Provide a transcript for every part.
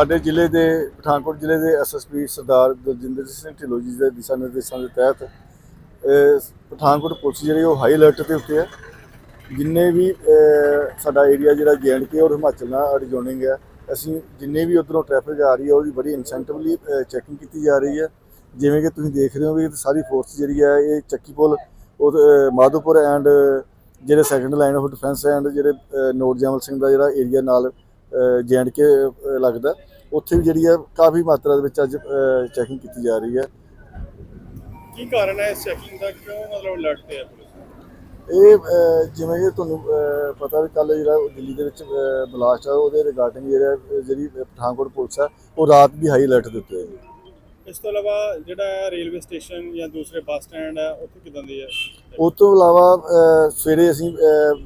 ਸਾਡੇ ਜ਼ਿਲ੍ਹੇ ਦੇ ਪਠਾਨਕੋਟ ਜ਼ਿਲ੍ਹੇ ਦੇ ਐਸਐਸਪੀ ਸਰਦਾਰ ਦਲਜਿੰਦਰ ਸਿੰਘ ਢਿੱਲੋਂ ਜੀ ਦੇ ਦਿਸ਼ਾ ਨਿਰਦੇਸ਼ਾਂ ਦੇ ਤਹਿਤ ਪਠਾਨਕੋਟ ਪੁਲਿਸ ਜਿਹੜੀ ਉਹ ਹਾਈ ਅਲਰਟ ਤੇ ਉੱਤੇ ਹੈ। ਜਿੰਨੇ ਵੀ ਸਾਡਾ ਏਰੀਆ ਜਿਹੜਾ ਕੇ ਔਰ ਹਿਮਾਚਲ ਨਾਲ ਐਡਜੋਨਿੰਗ ਹੈ ਅਸੀਂ ਜਿੰਨੇ ਵੀ ਉਧਰੋਂ ਟ੍ਰੈਫਿਕ ਆ ਰਹੀ ਹੈ ਉਹਦੀ ਬੜੀ ਇਨਸੈਂਟਿਵਲੀ ਚੈਕਿੰਗ ਕੀਤੀ ਜਾ ਰਹੀ ਹੈ। ਜਿਵੇਂ ਕਿ ਤੁਸੀਂ ਦੇਖ ਰਹੇ ਹੋ ਵੀ ਸਾਰੀ ਫੋਰਸ ਜਿਹੜੀ ਹੈ ਇਹ ਚੱਕੀ ਪੁਲ ਉਹ ਮਾਧੋਪੁਰ ਐਂਡ ਜਿਹੜੇ second line of defence and ਜਿਹੜੇ ਅਹ, ਨੋਟ ਜਮਲ ਸਿੰਘ ਦਾ ਜਿਹੜਾ ਏਰੀਆ ਨਾਲ ਕੇ ਲੱਗਦਾ। ਉੱਥੇ ਵੀ ਜਿਹੜੀ ਹੈ ਕਾਫੀ ਮਾਤਰਾ ਦੇ ਵਿੱਚ ਅੱਜ ਚੈਕਿੰਗ ਕੀਤੀ ਜਾ ਰਹੀ ਹੈ। ਕੀ ਕਾਰਨ ਹੈ ਇਸ ਚੈਕਿੰਗ ਦਾ? ਕਿਉਂ ਮਤਲਬ ਹੈ ਪੁਲਿਸ? ਇਹ ਜਿਵੇਂ ਕਿ ਤੁਹਾਨੂੰ ਪਤਾ ਵੀ ਕੱਲ ਜਿਹੜਾ ਦਿੱਲੀ ਦੇ ਵਿੱਚ ਬਲਾਸਟ ਆ ਉਹਦੇ ਰਿਗਾਰਡਿੰਗ ਜਿਹੜਾ ਜਿਹੜੀ ਪਠਾਨਕੋਟ ਪੁਲਿਸ ਆ ਉਹ ਰਾਤ ਵੀ ਹਾਈ ਅਲਰਟ ਦਿੱਤੇ ਇਸ ਤੋਂ ਇਲਾਵਾ ਜਿਹੜਾ ਰੇਲਵੇ ਸਟੇਸ਼ਨ ਜਾਂ ਦੂਸਰੇ ਬੱਸ ਸਟੈਂਡ ਹੈ ਉੱਥੇ ਕਿਦਾਂ ਦੀ ਹੈ? ਉਸ ਤੋਂ ਇਲਾਵਾ ਸਵੇਰੇ ਅਸੀਂ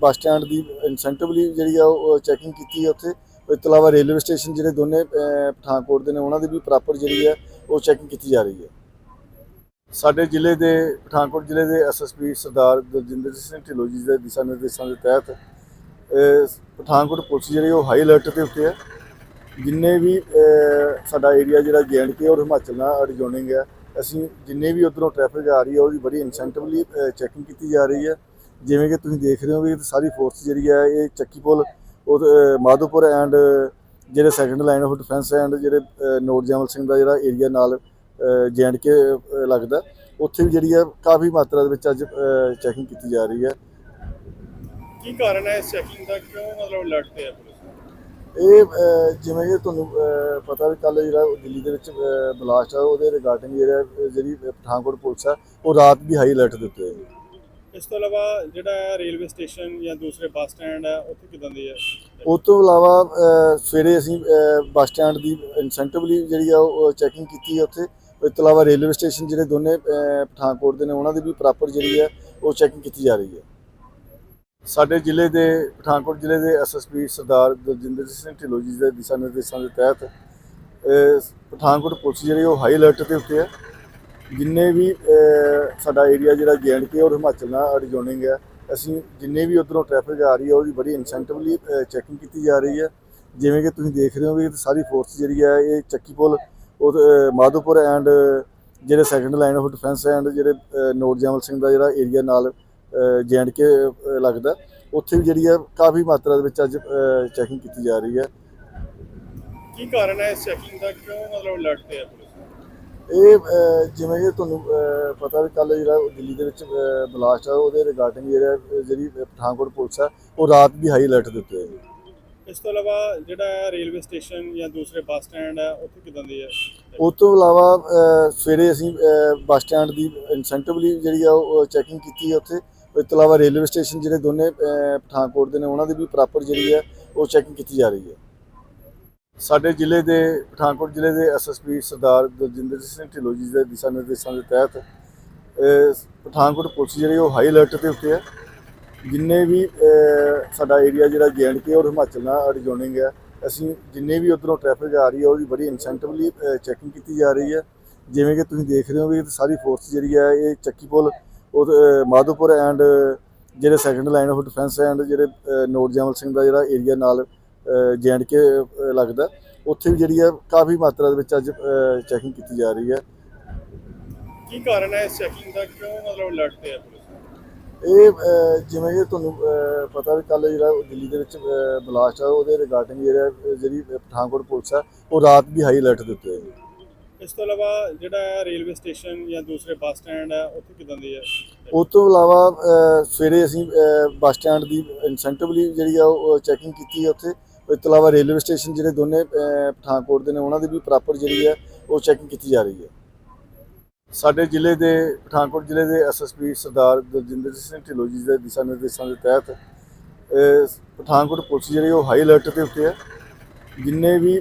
ਬੱਸ ਸਟੈਂਡ ਦੀ ਇਨਸੈਂਟਿਵਲੀ ਜਿਹੜੀ ਆ ਉਹ ਚੈਕਿੰਗ ਕੀਤੀ ਹੈ ਉੱਥੇ। ਇਸ ਤੋਂ ਇਲਾਵਾ ਰੇਲਵੇ ਸਟੇਸ਼ਨ ਜਿਹੜੇ ਦੋਨੇ ਪਠਾਨਕੋਟ ਦੇ ਨੇ, ਉਹਨਾਂ ਦੀ ਵੀ ਪ੍ਰੋਪਰ ਜਿਹੜੀ ਹੈ, ਉਹ ਚੈਕਿੰਗ ਕੀਤੀ ਜਾ ਰਹੀ ਹੈ। ਸਾਡੇ ਜ਼ਿਲ੍ਹੇ ਦੇ, ਪਠਾਨਕੋਟ ਜ਼ਿਲ੍ਹੇ ਦੇ ਐਸਐਸਪੀ ਸਰਦਾਰ ਦਲਜਿੰਦਰ ਸਿੰਘ ਢਿੱਲੋਂ ਜੀ ਦੇ ਦਿਸ਼ਾ ਨਿਰਦੇਸ਼ਾਂ ਦੇ ਤਹਿਤ ਪਠਾਨਕੋਟ ਪੁਲਿਸ ਜਿਹੜੀ ਉਹ ਹਾਈ ਅਲਰਟ ਤੇ ਉੱਤੇ ਹੈ। ਜਿੰਨੇ ਵੀ ਸਾਡਾ ਏਰੀਆ ਜਿਹੜਾ ਕੇ ਔਰ ਹਿਮਾਚਲ ਨਾਲ ਐਡਜੋਨਿੰਗ ਹੈ। ਅਸੀਂ ਜਿੰਨੇ ਵੀ ਉਧਰੋਂ ਟ੍ਰੈਫਿਕ ਆ ਰਹੀ ਹੈ, ਉਹਦੀ ਬੜੀ ਇਨਸੈਂਟਿਵਲੀ ਚੈਕਿੰਗ ਕੀਤੀ ਜਾ ਰਹੀ ਹੈ। ਜਿਵੇਂ ਕਿ ਤੁਸੀਂ ਦੇਖ ਰਹੇ ਹੋ ਵੀ ਸਾਰੀ ਫੋਰਸ ਜਿਹੜੀ ਹੈ, ਇਹ ਚੱਕੀ ਪੁਲ ਉਹ ਮਾਧੋਪੁਰ ਐਂਡ ਜਿਹੜੇ second line of defence and ਜਿਹੜੇ ਨੋਟ ਜਮਲ ਸਿੰਘ ਦਾ ਜਿਹੜਾ ਏਰੀਆ ਨਾਲ ਕੇ ਲੱਗਦਾ ਉੱਥੇ ਵੀ ਜਿਹੜੀ ਹੈ ਕਾਫੀ ਮਾਤਰਾ ਦੇ ਵਿੱਚ ਅੱਜ ਚੈਕਿੰਗ ਕੀਤੀ ਜਾ ਰਹੀ ਹੈ ਕੀ ਕਾਰਨ ਹੈ ਇਸ ਚੈਕਿੰਗ ਦਾ? ਕਿਉਂ ਮਤਲਬ ਹੈ ਪੁਲਿਸ? ਇਹ ਜਿਵੇਂ ਕਿ ਤੁਹਾਨੂੰ ਪਤਾ ਵੀ ਕੱਲ ਜਿਹੜਾ ਦਿੱਲੀ ਦੇ ਵਿੱਚ ਬਲਾਸਟ ਆ ਉਹਦੇ ਰਿਗਾਰਡਿੰਗ ਜਿਹੜਾ ਜਿਹੜੀ ਪਠਾਨਕੋਟ ਪੁਲਿਸ ਆ ਉਹ ਰਾਤ ਵੀ ਹਾਈ ਅਲਰਟ ਦਿੱਤੇ ਹੋਏ ਇਸ ਤੋਂ ਇਲਾਵਾ ਜਿਹੜਾ ਰੇਲਵੇ ਸਟੇਸ਼ਨ ਜਾਂ ਦੂਸਰੇ ਬੱਸ ਸਟੈਂਡ ਹੈ, ਉੱਥੇ ਕਿਦਾਂ ਦੀ ਹੈ? ਉਸ ਤੋਂ ਇਲਾਵਾ ਸਵੇਰੇ ਅਸੀਂ ਬੱਸ ਸਟੈਂਡ ਦੀ ਇਨਸੈਂਟਿਵਲੀ ਜਿਹੜੀ ਆ, ਉਹ ਚੈਕਿੰਗ ਕੀਤੀ ਹੈ ਉੱਥੇ। ਇਸ ਤੋਂ ਇਲਾਵਾ ਰੇਲਵੇ ਸਟੇਸ਼ਨ ਜਿਹੜੇ ਦੋਨੇ ਪਠਾਨਕੋਟ ਦੇ ਨੇ, ਉਹਨਾਂ ਦੀ ਵੀ ਪ੍ਰੋਪਰ ਜਿਹੜੀ ਹੈ, ਉਹ ਚੈਕਿੰਗ ਕੀਤੀ ਜਾ ਰਹੀ ਹੈ। ਸਾਡੇ ਜ਼ਿਲ੍ਹੇ ਦੇ, ਪਠਾਨਕੋਟ ਜ਼ਿਲ੍ਹੇ ਦੇ ਐਸਐਸਪੀ ਸਰਦਾਰ ਦਲਜਿੰਦਰ ਸਿੰਘ ਢਿੱਲੋਂ ਜੀ ਦੇ ਦਿਸ਼ਾ ਨਿਰਦੇਸ਼ਾਂ ਦੇ ਤਹਿਤ ਪਠਾਨਕੋਟ ਪੁਲਿਸ ਜਿਹੜੀ ਉਹ ਹਾਈ ਅਲਰਟ ਤੇ ਉੱਤੇ ਹੈ। ਜਿੰਨੇ ਵੀ ਸਾਡਾ ਏਰੀਆ ਜਿਹੜਾ ਕੇ ਔਰ ਹਿਮਾਚਲ ਨਾਲ ਐਡਜੋਨਿੰਗ ਹੈ। ਅਸੀਂ ਜਿੰਨੇ ਵੀ ਉਧਰੋਂ ਟ੍ਰੈਫਿਕ ਆ ਰਹੀ ਹੈ ਉਹਦੀ ਬੜੀ ਇਨਸੈਂਟਿਵਲੀ ਚੈਕਿੰਗ ਕੀਤੀ ਜਾ ਰਹੀ ਹੈ। ਜਿਵੇਂ ਕਿ ਤੁਸੀਂ ਦੇਖ ਰਹੇ ਹੋ ਵੀ ਸਾਰੀ ਫੋਰਸ ਜਿਹੜੀ ਹੈ ਇਹ ਚੱਕੀ ਪੁਲ ਉਹ ਮਾਧੋਪੁਰ ਐਂਡ ਜਿਹੜੇ second line of defence and ਜਿਹੜੇ ਅਹ, ਨੋਟ ਜਮਲ ਸਿੰਘ ਦਾ ਜਿਹੜਾ ਏਰੀਆ ਨਾਲ ਕੇ ਲੱਗਦਾ ਉੱਥੇ ਵੀ ਜਿਹੜੀ ਹੈ ਕਾਫੀ ਮਾਤਰਾ ਦੇ ਵਿੱਚ ਅੱਜ ਚੈਕਿੰਗ ਕੀਤੀ ਜਾ ਰਹੀ ਹੈ। ਕੀ ਕਾਰਨ ਹੈ ਇਸ ਚੈਕਿੰਗ ਦਾ? ਕਿਉਂ ਮਤਲਬ ਅਲਰਟ ਤੇ ਹੈ ਇਹ ਜਿਵੇਂ ਕਿ ਤੁਹਾਨੂੰ ਪਤਾ ਵੀ ਕੱਲ ਜਿਹੜਾ ਦਿੱਲੀ ਦੇ ਵਿੱਚ ਬਲਾਸਟ ਆ ਉਹਦੇ ਰਿਗਾਰਡਿੰਗ ਜਿਹੜਾ ਜਿਹੜੀ ਪਠਾਨਕੋਟ ਪੁਲਿਸ ਆ ਉਹ ਰਾਤ ਵੀ ਹਾਈ ਅਲਰਟ ਦਿੱਤੇ ਹੋਏ ਇਸ ਤੋਂ ਇਲਾਵਾ ਜਿਹੜਾ ਰੇਲਵੇ ਸਟੇਸ਼ਨ ਜਾਂ ਦੂਸਰੇ ਬੱਸ ਸਟੈਂਡ ਹੈ ਉੱਥੇ ਕਿਦਾਂ ਦੀ ਹੈ ਉਸ ਤੋਂ ਇਲਾਵਾ ਸਵੇਰੇ ਅਸੀਂ ਬੱਸ ਸਟੈਂਡ ਦੀ ਇਨਸੈਂਟਿਵਲੀ ਜਿਹੜੀ ਆ ਉਹ ਚੈਕਿੰਗ ਕੀਤੀ ਹੈ ਉੱਥੇ। ਇਸ ਤੋਂ ਇਲਾਵਾ ਰੇਲਵੇ ਸਟੇਸ਼ਨ ਜਿਹੜੇ ਦੋਨੇ ਪਠਾਨਕੋਟ ਦੇ ਨੇ ਉਹਨਾਂ ਦੀ ਵੀ ਪ੍ਰੋਪਰ ਜਿਹੜੀ ਹੈ ਉਹ ਚੈਕਿੰਗ ਕੀਤੀ ਜਾ ਰਹੀ ਹੈ। ਸਾਡੇ ਜ਼ਿਲ੍ਹੇ ਦੇ ਪਠਾਨਕੋਟ ਜ਼ਿਲ੍ਹੇ ਦੇ ਐਸਐਸਪੀ ਸਰਦਾਰ ਦਲਜਿੰਦਰ ਸਿੰਘ ਢਿੱਲੋਂ ਜੀ ਦੇ ਦਿਸ਼ਾ ਨਿਰਦੇਸ਼ਾਂ ਦੇ ਤਹਿਤ ਪਠਾਨਕੋਟ ਪੁਲਿਸ ਜਿਹੜੀ ਉਹ ਹਾਈ ਅਲਰਟ ਤੇ ਉੱਤੇ ਹੈ। ਜਿੰਨੇ ਵੀ ਸਾਡਾ ਏਰੀਆ ਜਿਹੜਾ ਕੇ ਔਰ ਹਿਮਾਚਲ ਨਾਲ ਐਡਜੋਨਿੰਗ ਹੈ ਅਸੀਂ ਜਿੰਨੇ ਵੀ ਉਧਰੋਂ ਟ੍ਰੈਫਿਕ ਆ ਰਹੀ ਹੈ ਉਹਦੀ ਬੜੀ ਇਨਸੈਂਟਿਵਲੀ ਚੈਕਿੰਗ ਕੀਤੀ ਜਾ ਰਹੀ ਹੈ। ਜਿਵੇਂ ਕਿ ਤੁਸੀਂ ਦੇਖ ਰਹੇ ਹੋ ਵੀ ਸਾਰੀ ਫੋਰਸ ਜਿਹੜੀ ਹੈ ਇਹ ਚੱਕੀ ਪੁਲ ਉਹ ਮਾਧੋਪੁਰ ਐਂਡ ਜਿਹੜੇ second line of defence and ਜਿਹੜੇ ਅਹ, ਸਿੰਘ ਦਾ ਜਿਹੜਾ ਏਰੀਆ ਨਾਲ ਕੇ ਲੱਗਦਾ। ਉੱਥੇ ਵੀ ਜਿਹੜੀ ਹੈ ਕਾਫੀ ਮਾਤਰਾ ਦੇ ਵਿੱਚ ਅੱਜ ਚੈਕਿੰਗ ਕੀਤੀ ਜਾ ਰਹੀ ਹੈ। ਕੀ ਕਾਰਨ ਹੈ ਇਸ ਚੈਕਿੰਗ ਦਾ? ਕਿਉਂ ਮਤਲਬ ਹੈ ਪੁਲਿਸ? ਇਹ ਜਿਵੇਂ ਕਿ ਤੁਹਾਨੂੰ ਪਤਾ ਵੀ ਕੱਲ ਜਿਹੜਾ ਦਿੱਲੀ ਦੇ ਵਿੱਚ ਬਲਾਸਟ ਆ ਉਹਦੇ ਰਿਗਾਰਡਿੰਗ ਜਿਹੜਾ ਜਿਹੜੀ ਪਠਾਨਕੋਟ ਪੁਲਿਸ ਆ ਉਹ ਰਾਤ ਵੀ ਹਾਈ ਅਲਰਟ ਦਿੱਤੇ ਹੋਏ ਨੇ ਇਸ ਤੋਂ ਇਲਾਵਾ ਜਿਹੜਾ ਹੈ ਰੇਲਵੇ ਸਟੇਸ਼ਨ ਜਾਂ ਦੂਸਰੇ ਬੱਸ ਸਟੈਂਡ ਹੈ ਉੱਥੇ ਕਿਦਾਂ ਦੀ ਹੈ? ਉਸ ਤੋਂ ਇਲਾਵਾ ਸਵੇਰੇ ਅਸੀਂ ਬੱਸ ਸਟੈਂਡ ਦੀ ਇਨਸੈਂਟਿਵਲੀ ਜਿਹੜੀ ਆ ਉਹ ਚੈਕਿੰਗ ਕੀਤੀ ਹੈ ਉੱਥੇ। ਇਸ ਤੋਂ ਇਲਾਵਾ ਰੇਲਵੇ ਸਟੇਸ਼ਨ ਜਿਹੜੇ ਦੋਨੇ ਪਠਾਨਕੋਟ ਦੇ ਨੇ, ਉਹਨਾਂ ਦੀ ਵੀ ਪ੍ਰੋਪਰ ਜਿਹੜੀ ਹੈ, ਉਹ ਚੈਕਿੰਗ ਕੀਤੀ ਜਾ ਰਹੀ ਹੈ। ਸਾਡੇ ਜ਼ਿਲ੍ਹੇ ਦੇ, ਪਠਾਨਕੋਟ ਜ਼ਿਲ੍ਹੇ ਦੇ ਐਸਐਸਪੀ ਸਰਦਾਰ ਦਲਜਿੰਦਰ ਸਿੰਘ ਢਿੱਲੋਂ ਜੀ ਦੇ ਦਿਸ਼ਾ ਨਿਰਦੇਸ਼ਾਂ ਦੇ ਤਹਿਤ ਪਠਾਨਕੋਟ ਪੁਲਿਸ ਜਿਹੜੀ ਉਹ ਹਾਈ ਅਲਰਟ ਤੇ ਉੱਤੇ ਹੈ। ਜਿੰਨੇ ਵੀ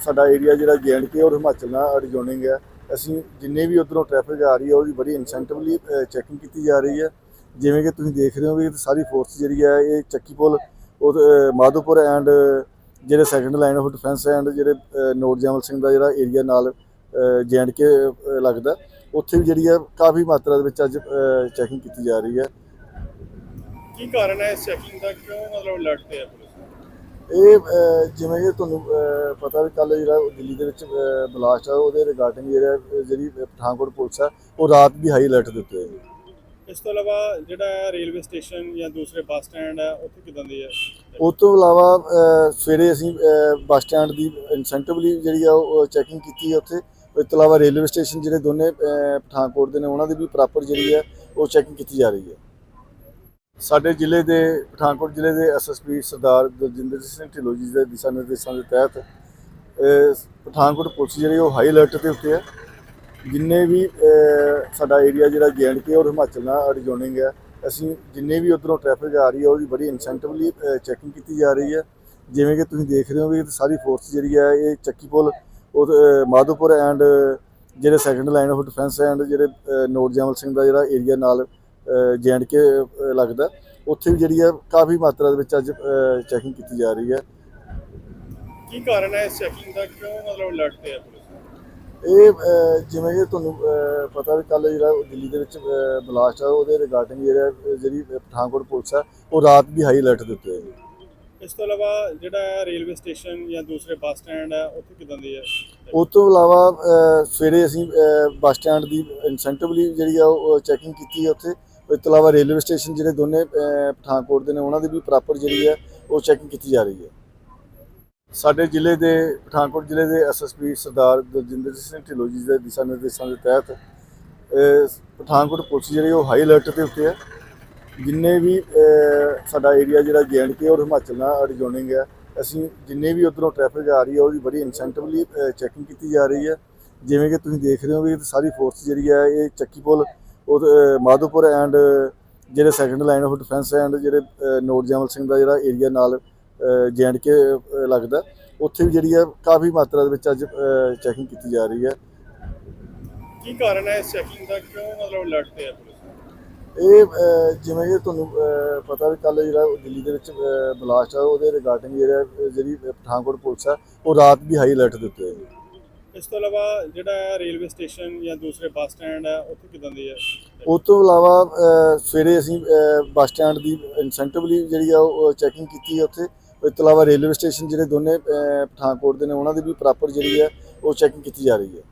ਸਾਡਾ ਏਰੀਆ ਜਿਹੜਾ ਕੇ ਔਰ ਹਿਮਾਚਲ ਨਾਲ ਐਡਜੋਨਿੰਗ ਹੈ। ਅਸੀਂ ਜਿੰਨੇ ਵੀ ਉਧਰੋਂ ਟ੍ਰੈਫਿਕ ਆ ਰਹੀ ਹੈ, ਉਹਦੀ ਬੜੀ ਇਨਸੈਂਟਿਵਲੀ ਚੈਕਿੰਗ ਕੀਤੀ ਜਾ ਰਹੀ ਹੈ। ਜਿਵੇਂ ਕਿ ਤੁਸੀਂ ਦੇਖ ਰਹੇ ਹੋ ਵੀ ਸਾਰੀ ਫੋਰਸ ਜਿਹੜੀ ਹੈ, ਇਹ ਚੱਕੀ ਪੁਲ ਉਹ ਮਾਧੋਪੁਰ ਐਂਡ ਜਿਹੜੇ second line of defence and ਜਿਹੜੇ ਨੋਟ ਜਮਲ ਸਿੰਘ ਦਾ ਜਿਹੜਾ ਏਰੀਆ ਨਾਲ ਕੇ ਲੱਗਦਾ ਉੱਥੇ ਵੀ ਜਿਹੜੀ ਹੈ ਕਾਫੀ ਮਾਤਰਾ ਦੇ ਵਿੱਚ ਅੱਜ ਚੈਕਿੰਗ ਕੀਤੀ ਜਾ ਰਹੀ ਹੈ। ਕੀ ਕਾਰਨ ਹੈ ਇਸ ਚੈਕਿੰਗ ਦਾ? ਕਿਉਂ ਮਤਲਬ ਹੈ ਪੁਲਿਸ? ਇਹ ਜਿਵੇਂ ਕਿ ਤੁਹਾਨੂੰ ਪਤਾ ਵੀ ਕੱਲ ਜਿਹੜਾ ਦਿੱਲੀ ਦੇ ਵਿੱਚ ਬਲਾਸਟ ਆ ਉਹਦੇ ਰਿਗਾਰਡਿੰਗ ਜਿਹੜਾ ਜਿਹੜੀ ਪਠਾਨਕੋਟ ਪੁਲਿਸ ਆ ਉਹ ਰਾਤ ਦੀ ਹਾਈ ਅਲਰਟ ਦੇ ਉੱਤੇ ਹੈ ਜੀ। ਇਸ ਤੋਂ ਇਲਾਵਾ ਜਿਹੜਾ ਰੇਲਵੇ ਸਟੇਸ਼ਨ ਜਾਂ ਦੂਸਰੇ ਬੱਸ ਸਟੈਂਡ ਹੈ, ਉੱਥੇ ਕਿਦਾਂ ਦੀ ਹੈ? ਉਸ ਤੋਂ ਇਲਾਵਾ ਸਵੇਰੇ ਅਸੀਂ ਬੱਸ ਸਟੈਂਡ ਦੀ ਇਨਸੈਂਟਿਵਲੀ ਜਿਹੜੀ ਆ, ਉਹ ਚੈਕਿੰਗ ਕੀਤੀ ਹੈ ਉੱਥੇ। ਇਸ ਤੋਂ ਇਲਾਵਾ ਰੇਲਵੇ ਸਟੇਸ਼ਨ ਜਿਹੜੇ ਦੋਨੇ ਪਠਾਨਕੋਟ ਦੇ ਨੇ, ਉਹਨਾਂ ਦੀ ਵੀ ਪ੍ਰਾਪਰ ਜਿਹੜੀ ਹੈ, ਉਹ ਚੈਕਿੰਗ ਕੀਤੀ ਜਾ ਰਹੀ ਹੈ। ਸਾਡੇ ਜ਼ਿਲ੍ਹੇ ਦੇ, ਪਠਾਨਕੋਟ ਜ਼ਿਲ੍ਹੇ ਦੇ ਐਸਐਸਪੀ ਸਰਦਾਰ ਦਲਜਿੰਦਰ ਸਿੰਘ ਢਿੱਲੋਂ ਜੀ ਦੇ ਦਿਸ਼ਾ ਨਿਰਦੇਸ਼ਾਂ ਦੇ ਤਹਿਤ ਪਠਾਨਕੋਟ ਪੁਲਿਸ ਜਿਹੜੀ, ਉਹ ਹਾਈ ਅਲਰਟ ਤੇ ਉੱਤੇ ਹੈ। ਜਿੰਨੇ ਵੀ ਸਾਡਾ ਏਰੀਆ ਜਿਹੜਾ ਕੇ ਔਰ ਹਿਮਾਚਲ ਨਾਲ ਐਡਜੋਨਿੰਗ ਹੈ। ਅਸੀਂ ਜਿੰਨੇ ਵੀ ਉਧਰੋਂ ਟ੍ਰੈਫਿਕ ਆ ਰਹੀ ਹੈ ਉਹਦੀ ਬੜੀ ਇਨਸੈਂਟਿਵਲੀ ਚੈਕਿੰਗ ਕੀਤੀ ਜਾ ਰਹੀ ਹੈ। ਜਿਵੇਂ ਕਿ ਤੁਸੀਂ ਦੇਖ ਰਹੇ ਹੋ ਵੀ ਸਾਰੀ ਫੋਰਸ ਜਿਹੜੀ ਹੈ ਇਹ ਚੱਕੀ ਪੁਲ ਉਹ ਮਾਧੋਪੁਰ ਐਂਡ ਜਿਹੜੇ second line of defence and ਜਿਹੜੇ ਅਹ, ਨੋਟ ਜਮਲ ਸਿੰਘ ਦਾ ਜਿਹੜਾ ਏਰੀਆ ਨਾਲ ਕੇ ਲੱਗਦਾ ਉੱਥੇ ਵੀ ਜਿਹੜੀ ਹੈ ਕਾਫੀ ਮਾਤਰਾ ਦੇ ਵਿੱਚ ਅੱਜ ਚੈਕਿੰਗ ਕੀਤੀ ਜਾ ਰਹੀ ਹੈ। ਕੀ ਕਾਰਨ ਹੈ ਇਸ ਚੈਕਿੰਗ ਦਾ? ਕਿਉਂ ਮਤਲਬ ਅਲਰਟ ਤੇ ਹੈ ਪੁਲਿਸ? ਇਹ ਜਿਵੇਂ ਕਿ ਤੁਹਾਨੂੰ ਪਤਾ ਵੀ ਕੱਲ ਜਿਹੜਾ ਦਿੱਲੀ ਦੇ ਵਿੱਚ ਬਲਾਸਟ ਆ ਉਹਦੇ ਰਿਗਾਰਡਿੰਗ ਜਿਹੜਾ ਜਿਹੜੀ ਪਠਾਨਕੋਟ ਪੁਲਿਸ ਆ ਉਹ ਰਾਤ ਦੀ ਹਾਈ ਅਲਰਟ ਦੇ ਉੱਤੇ ਹੈ। ਜੀ। ਇਸ ਤੋਂ ਇਲਾਵਾ ਜਿਹੜਾ ਰੇਲਵੇ ਸਟੇਸ਼ਨ ਜਾਂ ਦੂਸਰੇ ਬੱਸ ਸਟੈਂਡ ਹੈ ਉੱਥੇ ਕਿਦਾਂ ਦੀ ਹੈ? ਉਸ ਤੋਂ ਇਲਾਵਾ ਸਵੇਰੇ ਅਸੀਂ ਬੱਸ ਸਟੈਂਡ ਦੀ ਇਨਸੈਂਟਿਵਲੀ ਜਿਹੜੀ ਆ ਉਹ ਚੈਕਿੰਗ ਕੀਤੀ ਹੈ ਉੱਥੇ। ਇਸ ਤੋਂ ਇਲਾਵਾ ਰੇਲਵੇ ਸਟੇਸ਼ਨ ਜਿਹੜੇ ਦੋਨੇ ਪਠਾਨਕੋਟ ਦੇ ਨੇ ਉਹਨਾਂ ਦੀ ਵੀ ਪ੍ਰਾਪਰ ਜਿਹੜੀ ਹੈ ਉਹ ਚੈਕਿੰਗ ਕੀਤੀ ਜਾ ਰਹੀ ਹੈ। ਸਾਡੇ ਜ਼ਿਲ੍ਹੇ ਦੇ ਪਠਾਨਕੋਟ ਜ਼ਿਲ੍ਹੇ ਦੇ ਐਸਐਸਪੀ ਸਰਦਾਰ ਦਲਜਿੰਦਰ ਸਿੰਘ ਢਿੱਲੋਂ ਜੀ ਦੇ ਦਿਸ਼ਾ ਨਿਰਦੇਸ਼ਾਂ ਦੇ ਤਹਿਤ ਪਠਾਨਕੋਟ ਪੁਲਿਸ ਜਿਹੜੀ ਉਹ ਹਾਈ ਅਲਰਟ ਤੇ ਉੱਤੇ ਹੈ। ਜਿੰਨੇ ਵੀ ਸਾਡਾ ਏਰੀਆ ਜਿਹੜਾ ਕੇ ਔਰ ਹਿਮਾਚਲ ਨਾਲ ਐਡਜੋਨਿੰਗ ਹੈ ਅਸੀਂ ਜਿੰਨੇ ਵੀ ਉਧਰੋਂ ਟ੍ਰੈਫਿਕ ਆ ਰਹੀ ਹੈ ਉਹਦੀ ਬੜੀ ਇਨਸੈਂਟਿਵਲੀ ਚੈਕਿੰਗ ਕੀਤੀ ਜਾ ਰਹੀ ਹੈ। ਜਿਵੇਂ ਕਿ ਤੁਸੀਂ ਦੇਖ ਰਹੇ ਹੋ ਵੀ ਸਾਰੀ ਫੋਰਸ ਜਿਹੜੀ ਹੈ ਇਹ ਚੱਕੀ ਪੁਲ ਉਹ ਮਾਧੋਪੁਰ ਐਂਡ ਜਿਹੜੇ second line of defence and ਜਿਹੜੇ ਅਹ, ਨੋਟ ਜਮਲ ਸਿੰਘ ਦਾ ਜਿਹੜਾ ਏਰੀਆ ਨਾਲ ਕੇ ਲੱਗਦਾ। ਉੱਥੇ ਵੀ ਜਿਹੜੀ ਹੈ ਕਾਫੀ ਮਾਤਰਾ ਦੇ ਵਿੱਚ ਅੱਜ ਚੈਕਿੰਗ ਕੀਤੀ ਜਾ ਰਹੀ ਹੈ ਕੀ ਕਾਰਨ ਹੈ ਇਸ ਚੈਕਿੰਗ ਦਾ? ਕਿਉਂ ਮਤਲਬ ਹੈ ਪੁਲਿਸ? ਇਹ ਜਿਵੇਂ ਕਿ ਤੁਹਾਨੂੰ ਪਤਾ ਵੀ ਕੱਲ ਜਿਹੜਾ ਦਿੱਲੀ ਦੇ ਵਿੱਚ ਬਲਾਸਟ ਆ ਉਹਦੇ ਰਿਗਾਰਡਿੰਗ ਜਿਹੜਾ ਜਿਹੜੀ ਪਠਾਨਕੋਟ ਪੁਲਿਸ ਆ ਉਹ ਰਾਤ ਦੀ ਹਾਈ ਅਲਰਟ ਦੇ ਉੱਤੇ ਹੈ ਜੀ। ਇਸ ਤੋਂ ਇਲਾਵਾ ਜਿਹੜਾ ਰੇਲਵੇ ਸਟੇਸ਼ਨ ਜਾਂ ਦੂਸਰੇ ਬੱਸ ਸਟੈਂਡ ਹੈ ਉੱਥੇ ਕਿਦਾਂ ਦੀ ਹੈ ਉਸ ਤੋਂ ਇਲਾਵਾ ਸਵੇਰੇ ਅਸੀਂ ਬੱਸ ਸਟੈਂਡ ਦੀ ਇਨਸੈਂਟਿਵਲੀ ਜਿਹੜੀ ਆ ਉਹ ਚੈਕਿੰਗ ਕੀਤੀ ਹੈ ਉੱਥੇ। ਇਸ ਤੋਂ ਇਲਾਵਾ ਰੇਲਵੇ ਸਟੇਸ਼ਨ ਜਿਹੜੇ ਦੋਨੇ ਪਠਾਨਕੋਟ ਦੇ ਨੇ, ਉਹਨਾਂ ਦੀ ਵੀ ਪ੍ਰੋਪਰ ਜਿਹੜੀ ਹੈ, ਉਹ ਚੈਕਿੰਗ ਕੀਤੀ ਜਾ ਰਹੀ ਹੈ।